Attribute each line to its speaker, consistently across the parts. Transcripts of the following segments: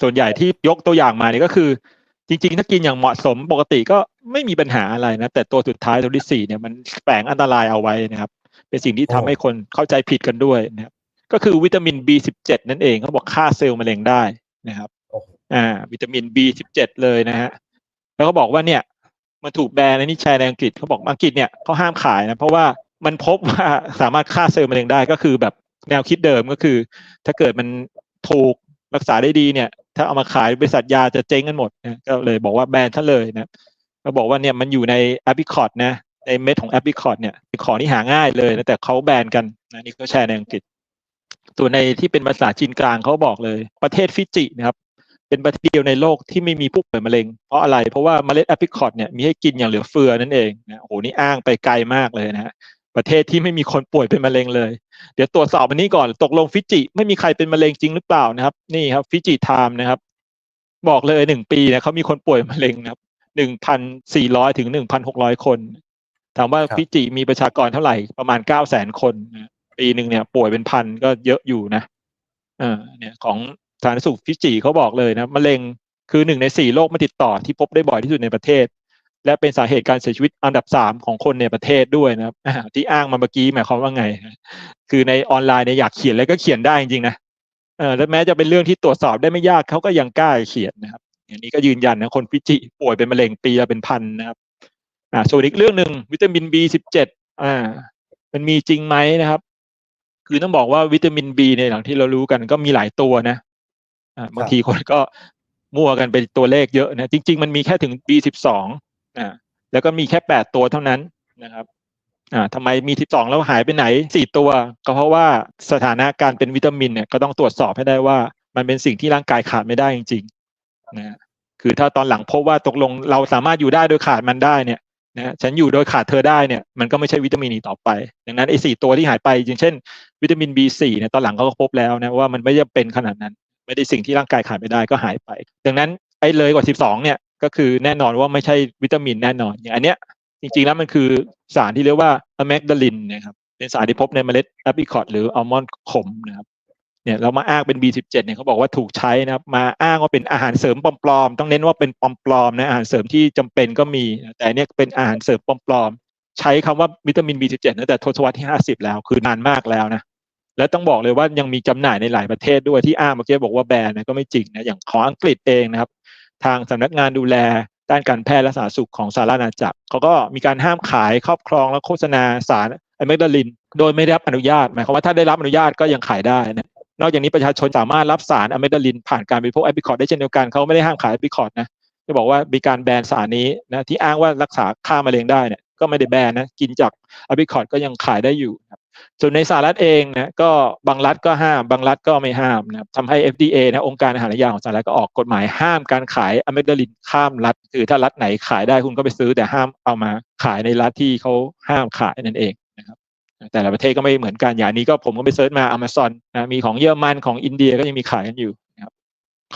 Speaker 1: ส่วนใหญ่ที่ยกตัวอย่างมาเนี่ยก็คือ จริง ๆ ถ้ากินอย่างเหมาะสมปกติก็ไม่มีปัญหาอะไรนะ แต่ตัวสุดท้ายตัวที่สี่เนี่ยมันแฝงอันตรายเอาไว้นะครับ เป็นสิ่งที่ทำให้คนเข้าใจผิดกันด้วยนะครับก็คือวิตามิน B17 นั่นเองเขาบอกฆ่าเซลล์มะเร็งได้นะครับอ่า วิตามิน B17 เลยนะฮะแล้วก็บอกว่าเนี่ย มันถูกแบนในนี่แชร์ในอังกฤษเขาบอกอังกฤษเนี่ยเขาห้ามขายนะ เพราะว่ามันพบว่าสามารถฆ่าเซลล์มะเร็งได้ก็คือแบบแนวคิดเดิมก็คือ ถ้าเกิดมันถูกรักษาได้ดีเนี่ย ถ้าเอามาขายบริษัทยาจะเจ๊งกันหมดนะก็เลยบอกว่าแบนท่านเลยนะก็บอกว่าเนี่ยมันอยู่ในแอป i ิคอ t นะในเม็ดของแอป i ิคอ t เนี่ยของที่หาง่ายเลยนะแต่เขาแบนกันนะนี่ก็แชร์ในอังกฤษตัวในที่เป็นภาษาจีนกลางเขาบอกเลย ประเทศฟิจินะครับ เป็นประเทศเดียวในโลกที่ไม่มีผู้ป่วยมะเร็ง เพราะอะไร เพราะว่าเมล็ดแอป i ิคอ t เนี่ยมีให้กินอย่างเหลือเฟือนั่นเองนะโอ้โหนี่อ้างไปไกลมากเลยนะฮะประเทศที่ไม่มีคนป่วยเป็นมะเร็งเลย เดี๋ยวตรวจสอบอันนี้ก่อนตกลงฟิจิ ไม่มีใครเป็นมะเร็งจริงหรือเปล่านะครับ นี่ครับฟิจิไทม์นะครับ บอกเลยหนึ่งปีเนี่ยเขามีคนป่วยมะเร็งนะครับหนึ่งพันสี่ร้อยถึงหนึ่งพันหกร้อยคนถามว่าฟิจิมีประชากรเท่าไหร่ประมาณเก้าแสนคนนะปีหนึ่งเนี่ย ป่วยเป็นพันก็เยอะอยู่นะเออเนี่ยของสาธารณสุขฟิจิเขาบอกเลยนะมะเร็งคือหนึ่งในสี่โรคไม่ติดต่อที่พบได้บ่อยที่สุดในประเทศ และเป็นสาเหตุการเสียชีวิตอันดับสามของคนในประเทศด้วยนะครับที่อ้างมาเมื่อกี้หมายความว่าไง คือในออนไลน์เนี่ยอยากเขียนแล้วก็เขียนได้จริงๆนะเออแล้วแม้จะเป็นเรื่องที่ตรวจสอบได้ไม่ยากเขาก็ยังกล้าเขียนนะครับอย่างนี้ก็ยืนยันนะคนฟิจิป่วยเป็นมะเร็งปีละเป็นพันนะครับอ่าส่วนอีกเรื่องหนึ่งวิตามิน B17 อ่า มันมีจริงไหมนะครับ คือต้องบอกว่าวิตามิน B ในหลังที่เรารู้กันก็มีหลายตัวนะอ่าบางทีคนก็มั่วกันเป็นตัวเลขเยอะนะจริง ๆ มันมีแค่ถึง B12 อ่าแล้วก็มีแค่แปดตัวเท่านั้นนะครับอ่าทำไมมีสิบสองแล้วหายไปไหนสี่ตัว ก็เพราะว่าสถานะการเป็นวิตามินเนี่ยก็ต้องตรวจสอบให้ได้ว่า มันเป็นสิ่งที่ร่างกายขาดไม่ได้จริงๆนะคือถ้าตอนหลังพบว่าตกลงเราสามารถอยู่ได้โดยขาดมันได้เนี่ยนะฉันอยู่โดยขาดเธอได้เนี่ยมันก็ไม่ใช่วิตามินอีกต่อไป ดังนั้นไอ้สี่ตัวที่หายไปอย่างเช่น วิตามิน B4 เนี่ยตอนหลังเขาก็พบแล้วนะว่ามันไม่ได้เป็นขนาดนั้น ไม่ได้สิ่งที่ร่างกายขาดไม่ได้ก็หายไป ดังนั้นไอ้เลยกว่า 12เนี่ย ก็คือแน่นอนว่าไม่ใช่วิตามินแน่นอนอย่างอันเนี้ยจริงๆแล้วมันคือสารที่เรียกว่าอะแมกดาลินนะครับเป็นสารที่พบในเมล็ดแอปริคอตหรืออัลมอนด์ขมนะครับเนี่ยเรามาอ้างเป็น B17 เนี่ยเขาบอกว่าถูกใช้นะครับมาอ้างว่าเป็นอาหารเสริมปลอมๆต้องเน้นว่าเป็นปลอมๆนะอาหารเสริมที่จำเป็นก็มี แต่เนี่ยเป็นอาหารเสริมปลอมๆใช้คำว่าวิตามิน B17 ตั้งแต่ทศวรรษที่ 50 แล้วคือนานมากแล้วนะแล้วต้องบอกเลยว่ายังมีจำหน่ายในหลายประเทศด้วยที่อ้างเมื่อกี้บอกว่าแบรนด์นะก็ไม่จริงนะอย่างของอังกฤษเองนะครับ ทางสำนักงานดูแลด้านการแพทย์และสาธารณสุขของสหราชอาณาจักรเขาก็มีการห้ามขายครอบครองและโฆษณาสารอะเมกดาลิน โดยไม่ได้รับอนุญาตหมายความว่าถ้าได้รับอนุญาตก็ยังขายได้นะนอกจากนี้ประชาชนสามารถรับสารอะเมกดาลิน ผ่านการบริโภคแอปริคอร์ดได้เช่นเดียวกันเขาไม่ได้ห้ามขายแอปริคอร์ดนะจะบอกว่ามีการแบนสารนี้นะที่อ้างว่ารักษาฆ่ามะเร็งได้เนี่ยก็ไม่ได้แบนนะกินจากแอปริคอร์ดก็ยังขายได้อยู่ครับ ส่วนในสหรัฐเองนะก็บางรัฐก็ห้าม บางรัฐก็ไม่ห้ามนะทำให้ FDA นะองค์การอาหารและยาของสหรัฐก็ออกกฎหมายห้ามการขายอะเมกดาลินข้ามรัฐ คือถ้ารัฐไหนขายได้คุณก็ไปซื้อแต่ห้ามเอามาขายในรัฐที่เขาห้ามขายนั่นเองนะครับแต่ละประเทศก็ไม่เหมือนกันอย่างนี้ก็ผมก็ไปเซิร์ชมา Amazon นะมีของเยอรมันของอินเดียก็ยังมีขายกันอยู่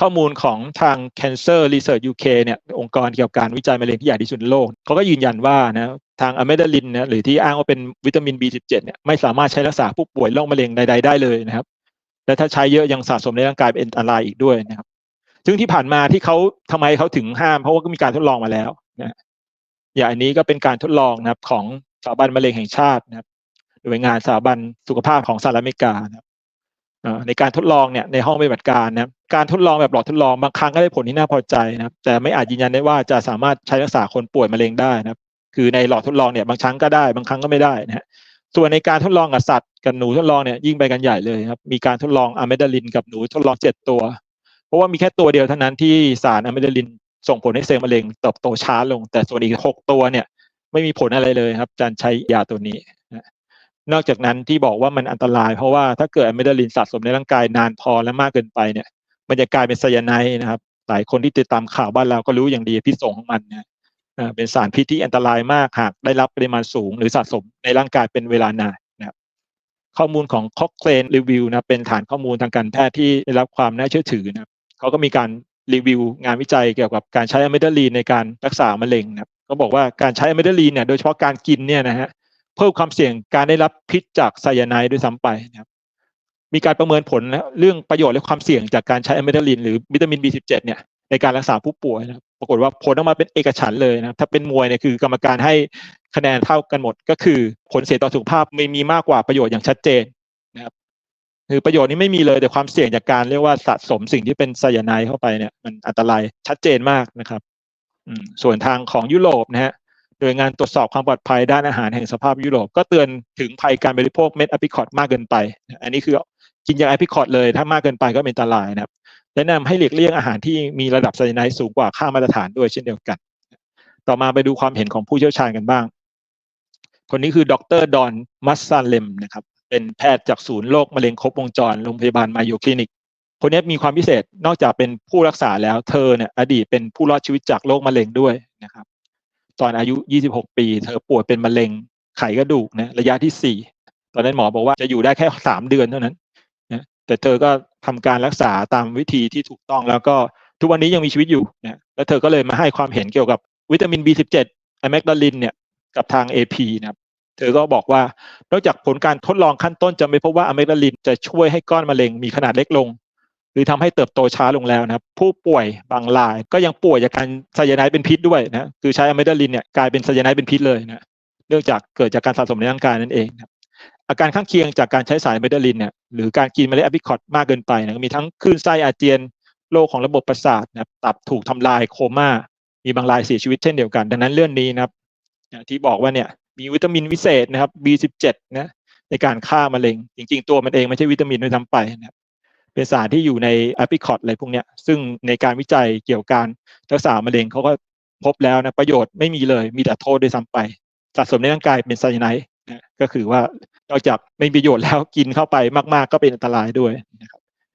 Speaker 1: ข้อมูลของทาง Cancer Research UK เนี่ยองค์กรเกี่ยวกับการวิจัยมะเร็งที่ใหญ่ที่สุดในโลกเขาก็ยืนยันว่านะทางอะเมดาลินนะหรือที่อ้างว่าเป็นวิตามิน B17 เนี่ยไม่สามารถใช้รักษาผู้ป่วยโรคมะเร็งใดๆได้เลยนะครับ และถ้าใช้เยอะยังสะสมในร่างกายเป็นอันตรายอีกด้วยนะครับ ซึ่งที่ผ่านมาที่เขาทำไมเขาถึงห้าม เพราะว่าก็มีการทดลองมาแล้วนะอย่างอันนี้ก็เป็นการทดลองนะครับของสถาบันมะเร็งแห่งชาตินะครับหน่วยงานสถาบันสุขภาพของสหรัฐอเมริกานะครับ ในการทดลองเนี่ยในห้องปฏิบัติการนะครับการทดลองแบบหลอดทดลองบางครั้งก็ได้ผลที่น่าพอใจนะครับแต่ไม่อาจยืนยันได้ว่าจะสามารถใช้รักษาคนป่วยมะเร็งได้นะครับคือในหลอดทดลองเนี่ยบางครั้งก็ได้บางครั้งก็ไม่ได้นะฮะส่วนในการทดลองกับสัตว์กับหนูทดลองเนี่ยยิ่งไปกันใหญ่เลยครับมีการทดลองอะเมดาลินกับหนูทดลองเจ็ดตัว เพราะว่ามีแค่ตัวเดียวเท่านั้นที่สารอะเมดาลินส่งผลให้เซลล์มะเร็งเติบโตช้าลง แต่ส่วนอีกหกตัวเนี่ยไม่มีผลอะไรเลยครับการใช้ยาตัวนี้ นอกจากนั้นที่บอกว่ามันอันตราย เพราะว่าถ้าเกิดอะเมดาลินสะสมในร่างกายนานพอและมากเกินไปเนี่ย มันจะกลายเป็นไซยาไนด์นะครับ หลายคนที่ติดตามข่าวบ้านเราก็รู้อย่างดีพิษสงของมันนะเป็นสารพิษที่อันตรายมากหากได้รับปริมาณสูง หรือสะสมในร่างกายเป็นเวลานานนะครับข้อมูลของ Cochrane Review นะเป็นฐานข้อมูลทางการแพทย์ที่ได้รับความน่าเชื่อถือนะครับเขาก็มีการรีวิวงานวิจัยเกี่ยวกับการใช้อะเมดาลีนในการรักษามะเร็งนะครับก็บอกว่าการใช้อะเมดาลีนเนี่ยโดยเฉพาะการกินเนี่ยนะฮะ เพิ่มความเสี่ยงการได้รับพิษจากไซยาไนด์ด้วยซ้ำไปนะครับมีการประเมินผลนะเรื่องประโยชน์และความเสี่ยงจากการใช้อะเมทาลินหรือวิตามิน B17 เนี่ยในการรักษาผู้ป่วยนะปรากฏว่าผลออกมาเป็นเอกฉันเลยนะถ้าเป็นมวยเนี่ยคือกรรมการให้คะแนนเท่ากันหมด ก็คือผลเสียต่อสุขภาพไม่มีมากกว่าประโยชน์อย่างชัดเจนนะครับคือประโยชน์นี้ไม่มีเลยแต่ความเสี่ยงจากการเรียกว่าสะสมสิ่งที่เป็นไซยาไนด์เข้าไปเนี่ยมันอันตรายชัดเจนมากนะครับส่วนทางของยุโรปนะฮะ โดยงานตรวจสอบความปลอดภัยด้านอาหารแห่งสภาพยุโรปก็เตือนถึงภัยการบริโภคเม็ดอะพิคอตมากเกินไป อันนี้คือกินยาอะพิคอตเลยถ้ามากเกินไปก็เป็นอันตรายนะครับแนะนำให้หลีกเลี่ยงอาหารที่มีระดับไซยาไนด์สูงกว่าค่ามาตรฐานด้วยเช่นเดียวกัน ต่อมาไปดูความเห็นของผู้เชี่ยวชาญกันบ้าง คนนี้คือดรดอนมัสซาเลมนะครับเป็นแพทย์จากศูนย์โรคมะเร็งครบวงจรโรงพยาบาลมาโยคลินิก คนนี้มีความพิเศษนอกจากเป็นผู้รักษาแล้วเธอเนี่ยอดีตเป็นผู้รอดชีวิตจากโรคมะเร็งด้วยนะครับ ตอนอายุ 26 ปี เธอป่วยเป็นมะเร็งไขกระดูกนะระยะที่ 4 ตอนนั้นหมอบอกว่าจะอยู่ได้แค่ 3 เดือนเท่านั้นนะแต่เธอก็ทำการรักษาตามวิธีที่ถูกต้องแล้วก็ทุกวันนี้ยังมีชีวิตอยู่นะแล้วเธอก็เลยมาให้ความเห็นเกี่ยวกับวิตามิน B17 อะแมกดาลินเนี่ยกับทาง AP นะครับเธอก็บอกว่านอกจากผลการทดลองขั้นต้นจะไม่พบว่าอะแมกดาลินจะช่วยให้ก้อนมะเร็งมีขนาดเล็กลง รือทำให้เติบโตช้าลงแล้วนะครับผู้ป่วยบางรายก็ยังป่วยจากการไซยาไนด์เป็นพิษด้วยนะคือใช้อะมกดาลินเนี่ยกลายเป็นไซยาไนด์เป็นพิษเลยนะเนื่องจากเกิดจากการสะสมในร่างกายนั่นเองนะครับอาการข้างเคียงจากการใช้สารอะแมดาลินเนี่ยหรือการกินเมล็ดอะพิคอตมากเกินไปนะมีทั้งคลื่นไส้อาเจียนโรคของระบบประสาทนะตับถูกทำลายโคม่า มีบางรายเสียชีวิตเช่นเดียวกัน ดังนั้นเรื่องนี้นะครับที่บอกว่าเนี่ยมีวิตามินวิเศษนะครับ B17 นะในการฆ่ามะเร็ง จริง ๆ ตัวมันเองไม่ใช่วิตามินด้วยซ้ำไปนะครับ เป็นสารที่อยู่ในอะพิคอตอะไรพวกเนี้ยซึ่งในการวิจัยเกี่ยวกับการรักษามะเร็งเขาก็พบแล้วนะประโยชน์ไม่มีเลยมีแต่โทษด้วยซ้ำไปสะสมในร่างกายเป็นไซยาไนด์ก็คือว่านอกจากไม่มีประโยชน์แล้วกินเข้าไปมาก ๆ ก็เป็นอันตรายด้วยนะครับ